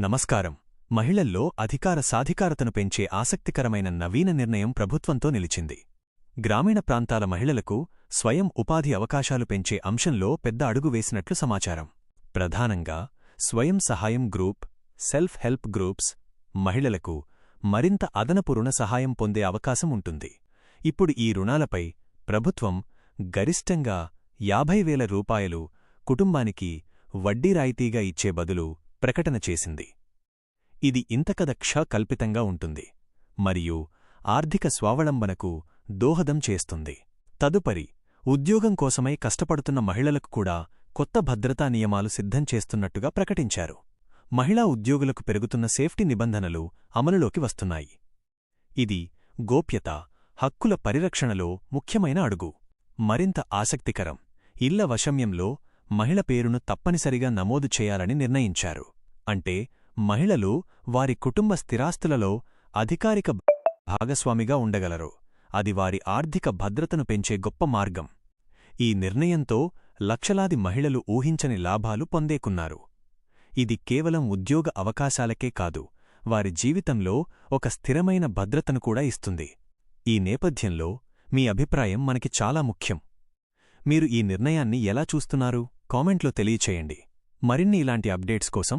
నమస్కారం. మహిళల్లో అధికార సాధికారతను పెంచే ఆసక్తికరమైన నవీన నిర్ణయం ప్రభుత్వంతో నిలిచింది. గ్రామీణ ప్రాంతాల మహిళలకు స్వయం ఉపాధి అవకాశాలు పెంచే అంశంలో పెద్ద అడుగు వేసినట్లు సమాచారం. ప్రధానంగా స్వయం సహాయం గ్రూప్ సెల్ఫ్ హెల్ప్ గ్రూప్స్ మహిళలకు మరింత అదనపు రుణ సహాయం పొందే అవకాశం ఉంటుంది. ఇప్పుడు ఈ రుణాలపై ప్రభుత్వం గరిష్టంగా యాభై వేల రూపాయలు కుటుంబానికి వడ్డీ రాయితీగా ఇచ్చే బదులు ప్రకటన చేసింది. ఇది ఇంతకథ క్ష కల్పితంగా ఉంటుంది మరియు ఆర్థిక స్వావలంబనకు దోహదం చేస్తుంది. తదుపరి ఉద్యోగం కోసమై కష్టపడుతున్న మహిళలకు కూడా కొత్త భద్రతా నియమాలు సిద్ధం చేస్తున్నట్టుగా ప్రకటించారు. మహిళా ఉద్యోగులకు పెరుగుతున్న సేఫ్టీ నిబంధనలు అమలులోకి వస్తున్నాయి. ఇది గోప్యత హక్కుల పరిరక్షణలో ముఖ్యమైన అడుగు. మరింత ఆసక్తికరం ఇళ్ళ వశమ్యంలో మహిళ పేరును తప్పనిసరిగా నమోదు చేయాలని నిర్ణయించారు. అంటే మహిళలు వారి కుటుంబ స్థిరాస్తులలో అధికారిక భాగస్వామిగా ఉండగలరు. అది వారి ఆర్థిక భద్రతను పెంచే గొప్ప మార్గం. ఈ నిర్ణయంతో లక్షలాది మహిళలు ఊహించని లాభాలు పొందేకున్నారు. ఇది కేవలం ఉద్యోగ అవకాశాలకే కాదు వారి జీవితంలో ఒక స్థిరమైన భద్రతను కూడా ఇస్తుంది. ఈ నేపథ్యంలో మీ అభిప్రాయం మనకి చాలా ముఖ్యం. మీరు ఈ నిర్ణయాన్ని ఎలా చూస్తున్నారు? కామెంట్లో తెలియచేయండి. మరిన్ని ఇలాంటి అప్డేట్స్ కోసం